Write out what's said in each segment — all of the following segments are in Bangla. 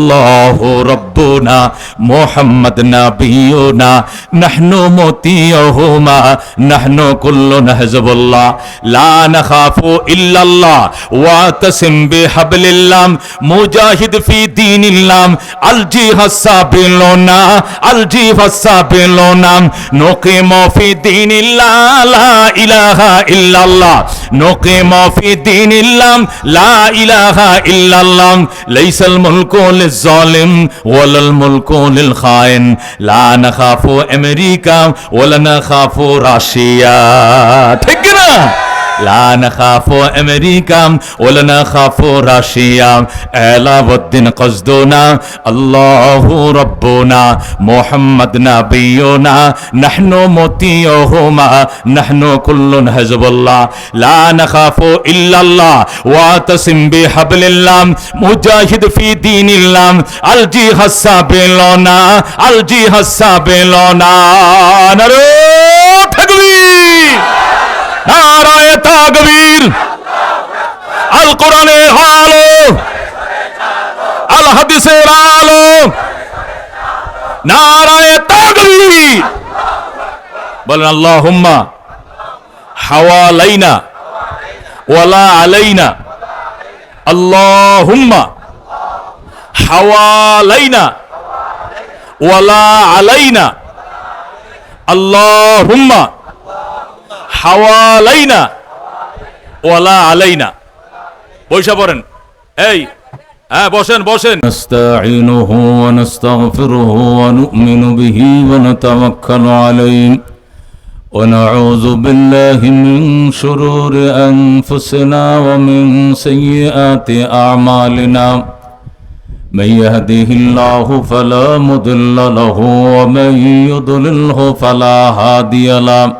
الله ربنا محمد نبينا نحن مطيعهما نحن كلنا حزب الله لا نخاف إلا الله واعتصم بحبل الله مجاهد في دين الله الجهاد السابلون الجهاد السابلون نقيم في دين الله لا إله إلا الله نقيم في دين الله لا إله إلا الله ليس الملك للظالم ولا الملك للخائن لا نخاف أمريكا ولا نخاف روسيا ঠিক না লা নাখাফু আমেরিকাম ওয়ালা নাখাফু রাশিয়াম। এলাউদ্দিন কজদুনা আল্লাহু রব্বুনা, মুহাম্মদ নাবিয়ুনা, নাহনু মুতিয়ুহুমা নাহনু কুল্লুন হিজবুল্লাহ। লা নাখাফু ইল্লাল্লাহ ওয়াতাসিম বিহাবলিল্লাহ, মুজাহিদ ফি দীনিল্লাহ আল জিহাদ সাবিলনা আল জিহাদ সাবিলনা। নারে থাকবীর নারায় তাকবীর আল কোরআনের আলো আল হাদিসের আলো নারায় তাকবীর বলেন আল্লাহুম্মা হাওয়ালাইনা ওয়ালা আলাইনা আল্লাহুম্মা হাওয়ালাইনা ওয়ালা আলাইনা আল্লাহুম্মা হাওয়ালাইনা ওয়ালা আলাইনা বৈশা পড়েন এই হ্যাঁ বসেন বসেন نستعينه ونستغفره ونؤمن به ونتوكل عليه ونعوذ بالله من شرور أنفسنا ومن سيئات أعمالنا من يهده الله فلا مضل له ومن يضلله فلا هادي له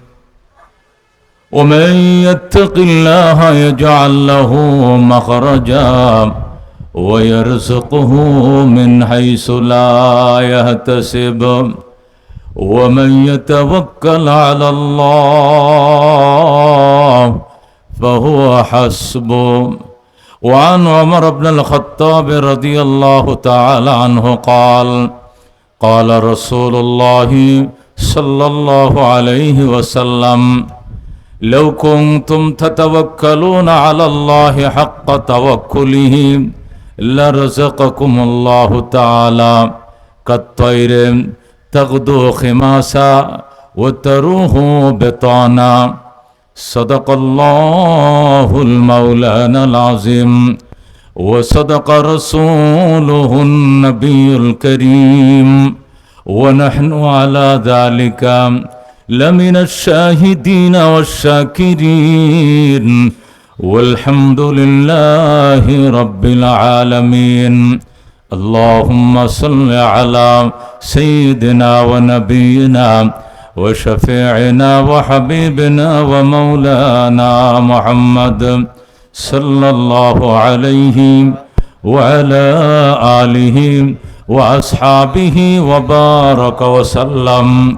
ومن يتق الله يجعل له مخرجا ويرزقه من حيث لا يحتسب. ومن يتوكل على الله فهو حسبه وعن عمر بن الخطاب رضي الله تعالى عنه قال قال رسول الله صلى الله عليه وسلم لو كنتم تتوكلون على الله حق توكله لرزقكم الله تعالى كالطير تغدو خماسا وتروه بطانا صدق الله المولانا العظيم وصدق رسوله النبي الكريم ونحن على ذلك لمن الشاهدين والشاكرين والحمد لله رب العالمين. اللهم صل على سيدنا ونبينا وشفيعنا وحبيبنا ومولانا محمد صلى الله عليه وعلى آله وأصحابه وبارك وسلم.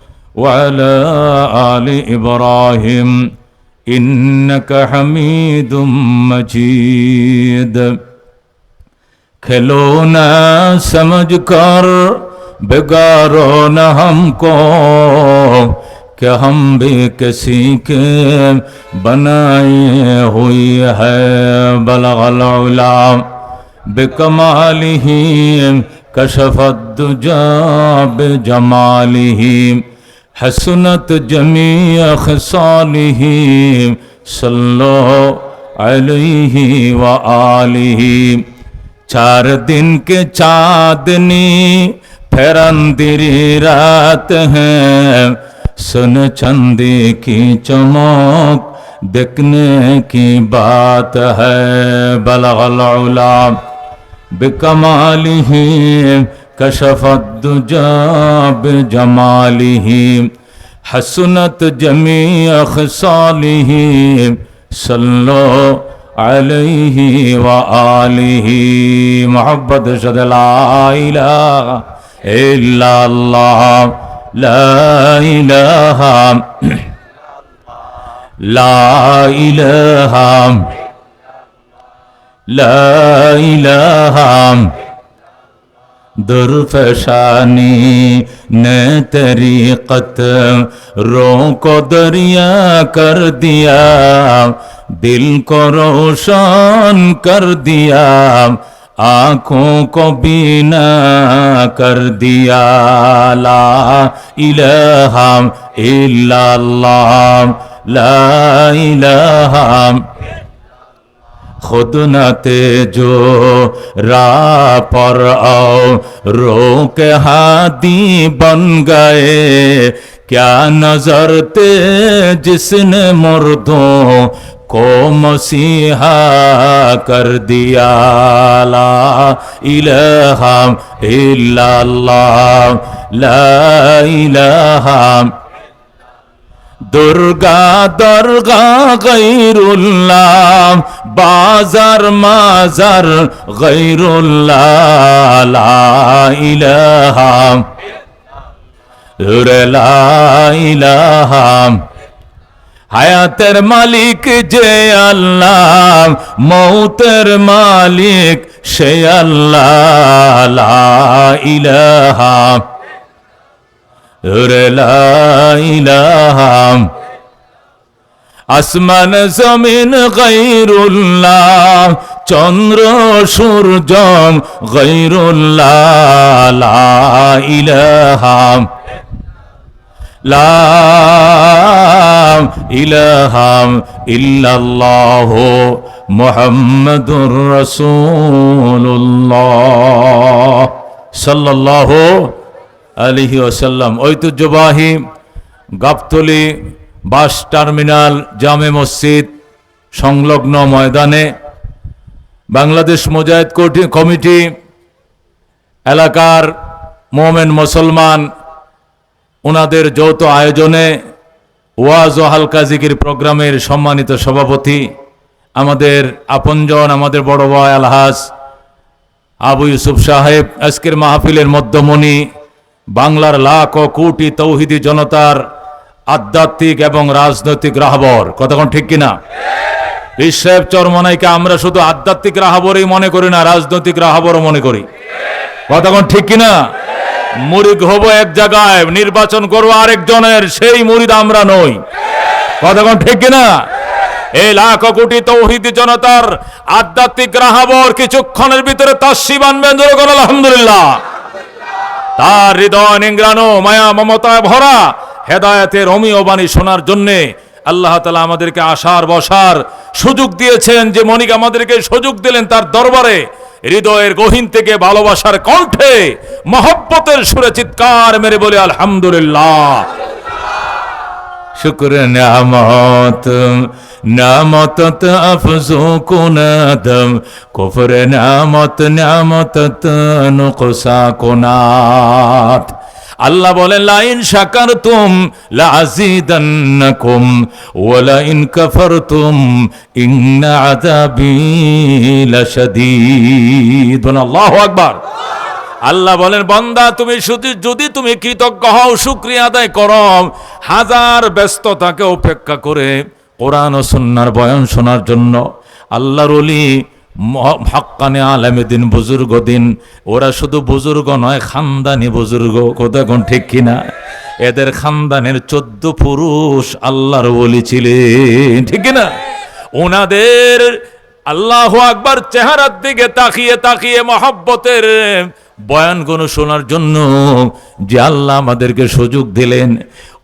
وعلى آل إبراهيم إنك حميد مجيد खिलौना समझ कर बिगाड़ो न हमको कि हम भी किसी के बनाए हुई है बलगलौला बिकमाली كشف الدجى हसनत जमी अखसानी सल्लो अलही व चार दिन के चांदनी फिर अंधेरी रात है। सुन चंदे की चमक, देखने की बात है। बलगल بكماله كشف الدجى بجماله. حسنت جميع خصاله صلوا عليه وآله. محبت شد لا إله إلا الله. لا إله لا إله লাইলাহাম درفشانی نے طریقت رو کو دریا کر دیا دل کو روشن کر دیا آنکھوں کو بینا کر دیا لا الہ الا اللہ لا الہ खुद न तेजो रा पर आओ। रो के हादी बन गए। क्या नज़र ते जिसने मुर्दों को मसीहा कर दिया? ला इल्लल्लाह, ला इलाहा দুর্গা দরগা গৈরুল্লাহ, বাজার মাজার গৈরুল্লাহ, লা ইলাহা রে হায়াতের মালিক যে আল্লাহ, মৌতের মালিক সে আল্লাহ লা ইলাহা রে লা ইলাহা আসমান জমিন গৈরুল্লাহ চন্দ্র সূর্য গৈরুল্লাহ লা ইলাহা লা ইলাহা ইল্লাল্লাহ মুহাম্মাদুর রাসূলুল্লাহ সাল্লাল্লাহু আলিহি ওসাল্লাম ঐতিহ্যবাহী গাবতলি বাস টার্মিনাল, জামে মসজিদ, সংলগ্ন ময়দানে বাংলাদেশ মুজাহিদ কমিটি এলাকার মোমেন মুসলমান ওনাদের যৌথ আয়োজনে ওয়াজ ও হালকা জিকির প্রোগ্রামের সম্মানিত সভাপতি, আমাদের আপনজন, আমাদের বড় ভাই আলহাজ আবু ইউসুফ সাহেব, আজকের মাহফিলের মধ্যমণি বাংলার লাখ ও কোটি তৌহিদি জনতার আধ্যাত্মিক এবং রাজনৈতিক রাহবর। কতক্ষণ ঠিক কিনা? বিশ্বের চরমনাইকে আমরা শুধু আধ্যাত্মিক রাহবরই মনে করি না, রাজনৈতিক রাহবরও মনে করি। কতক্ষণ ঠিক কিনা? মুরিদ হব এক জায়গায়, নির্বাচন করব আরেকজনের সেই মুরিদ আমরা নই। কতক্ষণ ঠিক কিনা? এই লাখ কোটি তৌহিদি জনতার আধ্যাত্মিক রাহাবর কিছুক্ষণের ভিতরে তার শিবানবেন আলহামদুলিল্লাহ। তার হৃদয় নিংরানো মায়া মমতায় ভরা, হেদায়তের অমীয় বাণী শোনার জন্যে আল্লাহ তালা আমাদেরকে আসার বসার সুযোগ দিয়েছেন যে মনিক আমাদেরকে সুযোগ দিলেন তার দরবারে। হৃদয়ের গহীন থেকে ভালোবাসার কণ্ঠে মহব্বতের সুরে চিৎকার মেরে বলে, আলহামদুলিল্লাহ। শুক্র নামত নামত আফজো কোনাদম কুফর নামত নামত নুকসা কোনাত আল্লাহ বলেন, লাইন শাকার তুম লাজিদান্নাকুম ওয়ালা ইন কাফারতুম, ইন্না আযাবি লাশাদীদ। আল্লাহু আকবার। আল্লাহ বলেন, বন্দা, তুমি শুধু, যদি তুমি কৃতজ্ঞ হও, শুক্রিয়া আদায় করো। হাজার ব্যস্ততাকে উপেক্ষা করে কোরআন ও সুন্নার বয়ান শোনার জন্য আল্লাহর অলি হক্কানে আলামেদিন বুজুর্গ দিন, ওরা শুধু বুজুর্গ নয়, খানদানি বুজুর্গ কোথাও ঠিক কিনা এদের খানদানের চোদ্দ পুরুষ আল্লাহর বলি ছিলেন, ঠিক কিনা ওনাদের আল্লাহ আকবার চেহারার দিকে তাকিয়ে তাকিয়ে মহাব্বতের বয়ানগুলো শোনার জন্য যে আল্লাহ আমাদেরকে সুযোগ দিলেন,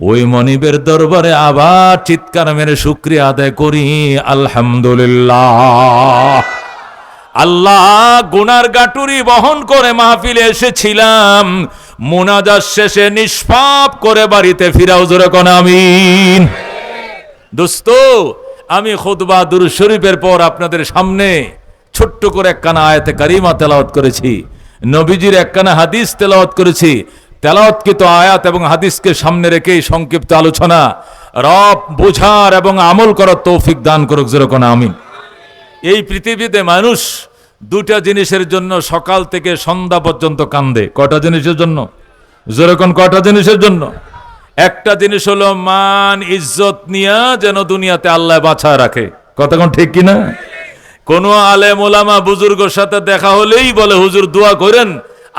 ওই মনিবের দরবারে আবার চিৎকার মেরে শুক্রিয়া আদায় করি, আলহামদুলিল্লাহ। আল্লাহ গুনার গাটুরি বহন করে মাহফিলে এসেছিলাম মোনাজার শেষে নিষ্পাপ করে বাড়িতে ফিরাও জোরে কোন, আমিন। দোস্ত, আমি খুতবা দুর শরীফের পর আপনাদের সামনে ছোট্ট করে একখানা আয়াতে কারিমা তেলাওয়াত করেছি। নবীজির একখানা হাদিস তেলাওয়াত করেছি। তেলাওয়াতকৃত আয়াত এবং হাদিসকে সামনে রেখেই সংক্ষিপ্ত আলোচনা। রব বোঝার এবং আমল করার তৌফিক দান করুক, যেরকম, আমিন। এই পৃথিবীতে মানুষ দুটা জিনিসের জন্য সকাল থেকে সন্ধ্যা পর্যন্ত কান্দে। কটা জিনিসের জন্য? যেরকম, কটা জিনিসের জন্য? একটা জিনিস হলো, মান ইজ্জত নিয়ে যেন দুনিয়াতে আল্লাহ বাছায় রাখে। কতক্ষণ ঠিক কিনা? কোন আলেম ওলামা বুজুর্গর সাথে দেখা হলেই বলে, হুজুর, দোয়া করেন,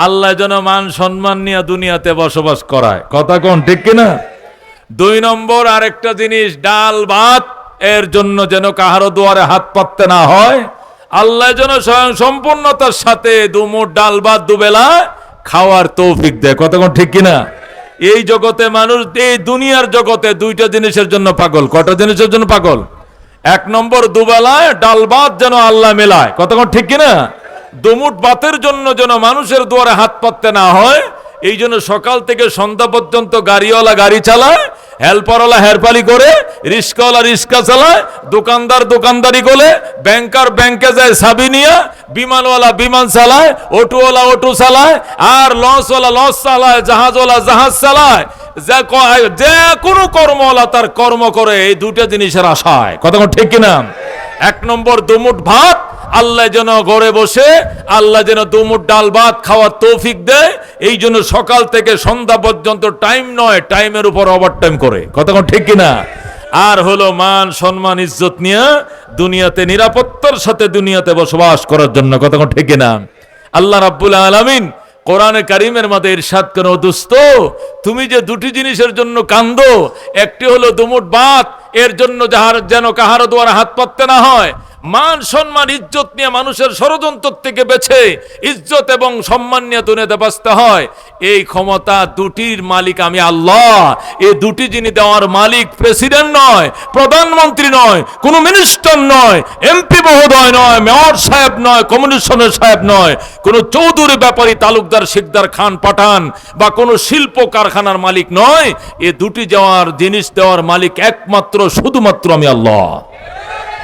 আল্লাহ যেন মান সম্মান নিয়ে দুনিয়াতে বসবাস করায়। কথা কোন, ঠিক কিনা? দুই নম্বর আরেকটা জিনিস, ডাল ভাত, এর জন্য যেন কাহারো দুয়ারে হাত পাততে না হয়। আল্লাহ যেন স্বয়ং সম্পূর্ণতার সাথে দুমুট ডাল ভাত দুবেলা খাওয়ার তৌফিক দেয়। কতক্ষণ ঠিক কিনা? এই জগতে মানুষ, এই দুনিয়ার জগতে দুইটা জিনিসের জন্য পাগল। কটা জিনিসের জন্য পাগল? এক নম্বর দুবেলায় ডাল ভাত যেন আল্লাহ মেলায়। কতক্ষণ ঠিক কিনা? দুমুট বাতের জন্য যেন মানুষের দুয়ারে হাত পাততে না হয়, এই জন্য সকাল থেকে সন্ধ্যা পর্যন্ত গাড়িওয়ালা গাড়ি চালায়, হেল্পারওয়ালা হেরপালি করে, রিস্কাওয়ালা রিস্কা চালায়, দোকানদার দোকানদারি করে, ব্যাংকার ব্যাংকে যায় সাবি নিয়ে, বিমানওয়ালা বিমান চালায়, অটোওয়ালা অটো চালায়, আর লঞ্চওয়ালা লঞ্চ চালায়, জাহাজওয়ালা জাহাজ চালায়। যে যে কোনো কর্মওয়ালা তার কর্ম করে, এই দুটো জিনিসের আশায়। কথা ঠিক কিনা? এক নম্বর, দুমুট ভাত, আল্লাহ যেন ঘরে বসে, আল্লাহ যেন দুমুট ডাল ভাত খাওয়ার তৌফিক দেয়, এই জন্য সকাল থেকে সন্ধ্যা পর্যন্ত টাইম নয়, টাইমের উপর ওভার টাইম করে কতক্ষণ ঠিক কিনা? আর হলো মান, সম্মান, ইজ্জত নিয়ে দুনিয়াতে নিরাপত্তার সাথে দুনিয়াতে বসবাস করার জন্য। কতক্ষণ ঠিক কিনা? আল্লাহ রাব্বুল আলামিন কোরআনে কারিমের মধ্যে ইরশাদ কেন দুস্ত তুমি যে দুটি জিনিসের জন্য কান্দো, একটি হলো দুমুট বাত, এর জন্য যাহার যেন কাহারো দ্বারা হাত পাততে না হয়। মান, সম্মান, ইজ্জত নিয়ে মানুষের ষড়যন্ত্র থেকে বেছে ইজ্জত এবং সম্মান নিয়ে দুনিয়াতে বাঁচতে হয়। এই ক্ষমতা দুটির মালিক আমি আল্লাহ। এই দুটি যিনি দেওয়ার মালিক প্রেসিডেন্ট নয়, প্রধানমন্ত্রী নয়, কোন মিনিস্টার নয়, এমপি মহোদয় নয়, মেয়র সাহেব নয় কমিশনের সাহেব নয়, কোন চৌধুরী ব্যাপারী, তালুকদার, শিকদার, খান পাঠান বা কোনো শিল্প কারখানার মালিক নয়। এ দুটি যাওয়ার জিনিস দেওয়ার মালিক একমাত্র, শুধুমাত্র আমি আল্লাহ।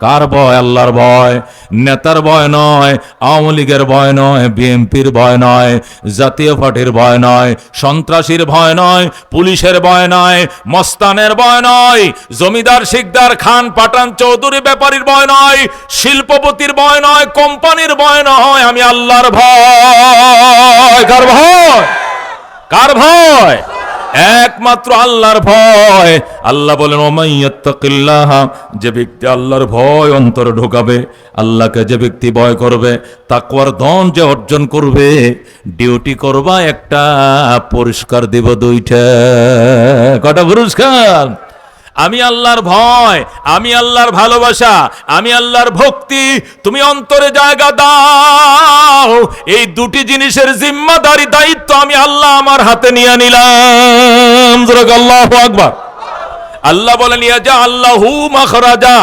কার ভয় আল্লাহর ভয় নেতার ভয় নয় আওয়ামী লীগের ভয় নয় বিএনপির ভয় নয় জাতীয় পার্টির ভয় নয় সন্ত্রাসীর ভয় নয় পুলিশের ভয় নয় মস্তানের ভয় নয় জমিদার শিকদার খান পাঠান চৌধুরী ব্যাপারীর ভয় নয় শিল্পপতির ভয় নয় কোম্পানির ভয় নয় আমি আল্লাহর ভয় কার ভয় কার ভয় একমাত্র আল্লাহর ভয়। আল্লাহ বলেন ওমাইয়াত্তাকিল্লাহ যে ব্যক্তি আল্লাহর ভয় অন্তরে ঢোকাবে, আল্লাহকে যে ব্যক্তি ভয় করবে, তাকওয়ার ধন যে অর্জন করবে, ডিউটি করবা একটা, পরিষ্কার দিব দুইটা। কটা পুরস্কার? আমি আল্লাহর ভয়, আমি আল্লাহর ভালোবাসা, আমি আল্লাহর ভক্তি, তুমি অন্তরে জায়গা দাও। এই দুটি জিনিসের জিম্মাদারি দায়িত্ব আমি আল্লাহ আমার হাতে নিয়ে নিলাম। আকবার। আল্লাহ বলেন ইয়াজা আল্লাহু মাখরাজা,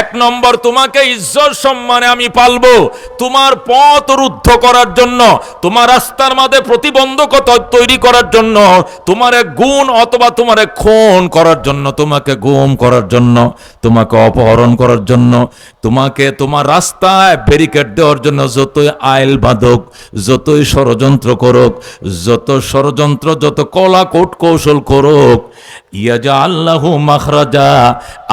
এক নম্বর তোমাকে ইজ্জত সম্মানে আমি পালবো। তোমার পথ রুদ্ধ করার জন্য, তোমার রাস্তার মাঝে প্রতিবন্ধকতা তৈরি করার জন্য, তোমার এক গুণ অথবা তোমার এক খুন করার জন্য, তোমাকে গুম করার জন্য, তোমাকে অপহরণ করার জন্য, তোমাকে তোমার রাস্তায় ব্যারিকেড দেওয়ার জন্য যতই আইল বাঁধক, যতই ষড়যন্ত্র করুক, যত ষড়যন্ত্র, যত কলা কোট কৌশল করুক ইয়াজা আল্লাহু মাখরাজা,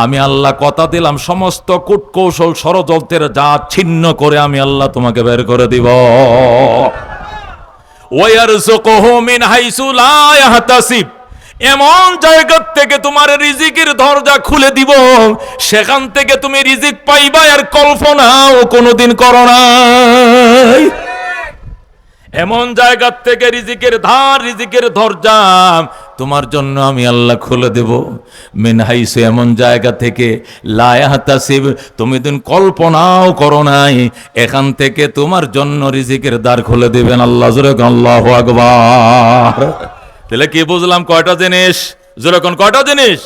আমি আল্লাহ কথা দিলাম, সমস্ত কূট কৌশল ষড়যন্ত্রের যা ছিন্ন করে আমি আল্লাহ তোমাকে বের করে দিব। মিন এমন জায়গার থেকে তোমার রিজিকের দরজা খুলে দিব, সেখান থেকে তুমি রিজিক পাইবা আর কল্পনাও কোনোদিন করো নাই। এমন জায়গার থেকে রিজিকের ধার, রিজিকের দরজা তোমার জন্য আমি আল্লাহ খুলে দেব। মিনহাইসে এমন জায়গা থেকে লায়াতাসিব তুমি দিন কল্পনাও করো নাই। এখান থেকে তোমার জন্য রিজিকের দ্বার খুলে দেবেন আল্লাহ। জোরে আল্লাহ আকবার। তাহলে কি বুঝলাম কয়টা জিনিস? যেরকম কয়টা জিনিস?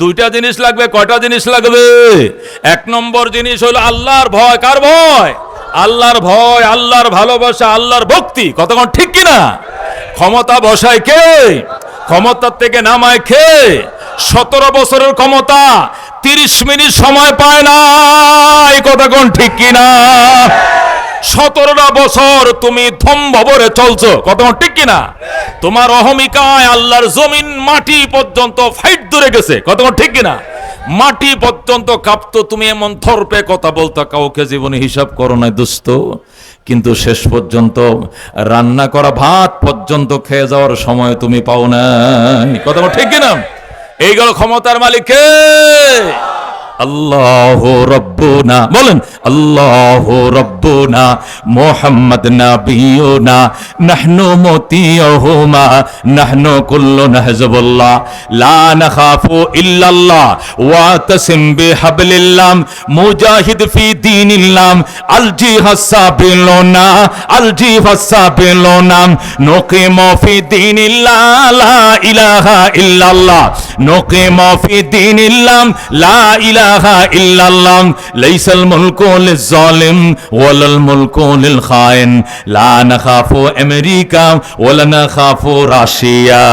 দুইটা জিনিস লাগবে, কয়টা জিনিস লাগবে? এক নম্বর জিনিস হলো আল্লাহর ভয়। কার ভয়? আল্লাহর ভয়, আল্লাহর ভালোবাসা, আল্লাহর ভক্তি। কতক্ষণ ঠিক কিনা? ক্ষমতা বসায় কে? ক্ষমতার থেকে নামায় কে? সতেরো বছরের ক্ষমতা, তিরিশ মিনিট সময় পায় না। এই কতক্ষণ ঠিক কিনা সতেরোটা বছর তুমি থম্ভরে চলছো। কত ঠিক কিনা তোমার অহমিকায় আল্লাহর জমিন মাটি পর্যন্ত ফাইট ধরে গেছে। কত ঠিক কিনা মাটি পর্যন্ত কাঁপতো, তুমি এমন থরপে কথা বলতো, কাউকে জীবনে হিসাব করো না দোস্ত। কিন্তু শেষ পর্যন্ত রান্না করা ভাত পর্যন্ত খেয়ে যাওয়ার সময় তুমি পাও না কথা ঠিক কিনা? এইগুলো ক্ষমতার মালিক কে? আল্লাহ রব্বুনা বলেন আল্লাহ রব্বুনা মোহাম্মদ নাবিয়ুনা নাহনু মতিয়হুমা নাহনু কুল্লুন হিজবুল্লাহ লা নাখাফু ইল্লাল্লাহ ওয়া তাসিম বিহাবলিল্লাহ মুজাহিদ ফি দীনিল্লাহ আল জিহাদ সাবিলুনা আল জিহাদ সাবিলুনা নুকিমু ফি দীনিল্লাহ লা ইলাহা ইল্লাল্লাহ নুকিমু ফি দীনিল্লাহ লা ইলাহা ইল্লাল্লাহ, লাইসাল মুলকু লিজ-জালিম, ওয়ালাল মুলকু লিল-খাইন লা নাখাফু আমেরিকা, ওয়ালা নাখাফু রাশিয়া।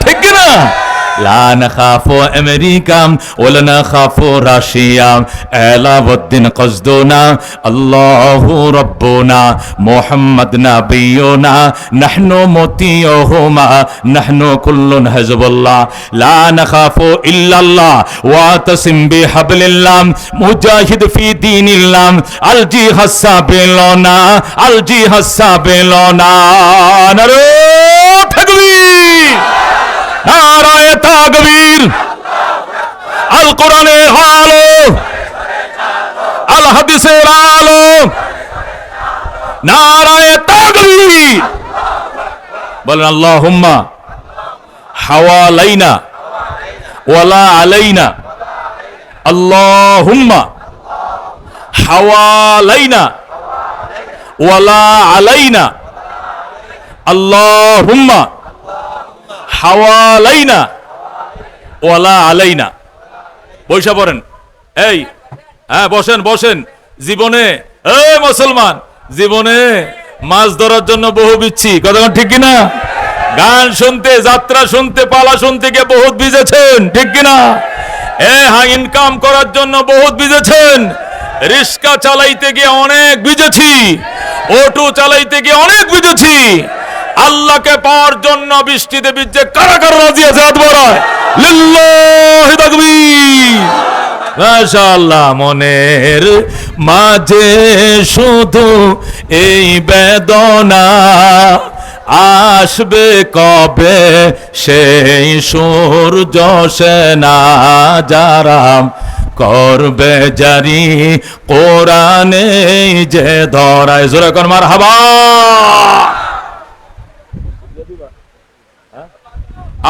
ঠিক না لا نخاف أمريكا ولا نخاف راشيا ألا والدين قصدنا الله ربنا محمد نبينا نحن مطيعهما نحن كل حزب الله لا نخاف إلا الله واعتصم بحبل الله مجاهد في دين الله الجهاد السابلنا الجهاد السابلنا نرو تكبير নারায় তাকবীর আল কোরআনের আলো আল হাদিসের আলো নারায় তাকবীর বলেন আল্লাহুম্মা হাওয়ালাইনা ওয়ালা আলাইনা আল্লাহুম্মা হাওয়ালাইনা ওয়ালা আলাইনা আল্লাহুম্মা হাওয়ালাইনা ওয়ালা আলাইনা। বৈশা পড়েন। এই হ্যাঁ বসেন বসেন। জীবনে, এই মুসলমান, জীবনে মাছ ধরার জন্য বহু বিচ্ছি। কতক্ষণ ঠিক কিনা? গান শুনতে, যাত্রা শুনতে, পালা শুনতে গিয়ে বহুত ভিজেছেন, ঠিক কিনা? এ ইনকাম করার জন্য বহুত ভিজেছেন। রিক্সা চালাইতে গিয়ে অনেক ভিজেছি। অটো চালাইতে গিয়ে অনেক ভিজেছি। আল্লাহকে পাওয়ার জন্য বৃষ্টিতে বিজে কারা কারা রাজি আছে হাত বাড়ায়? লিল্লাহি তাকবীর। মনের মাঝে শুধু এই বেদনা আসবে কবে? সেই সূর্য সেনা যারা করবে জারি কোরআনে যে ধরায়। জোরে মার হাবা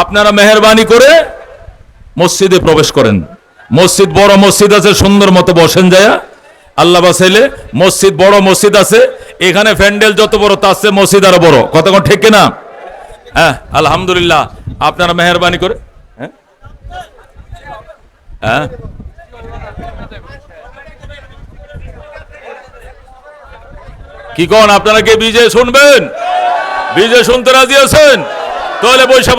আপনারা মেহরবানি করে মসজিদে প্রবেশ করেন। মসজিদ বড় মসজিদ আছে, সুন্দর মতো বসেন যায়। আল্লাহ বাসাইলে মসজিদ বড় মসজিদ আছে, এখানে প্যান্ডেল যত বড় তার চেয়ে মসজিদ আরও বড়। কতক্ষণ ঠিক না হ্যাঁ আলহামদুলিল্লাহ, আপনারা মেহরবানি করে হ্যাঁ? হ্যাঁ? কি কোন, আপনারা কি বিজয় শুনবেন? বিজয় শুনতে রাজি আছেন? তাহলে বৈশাখ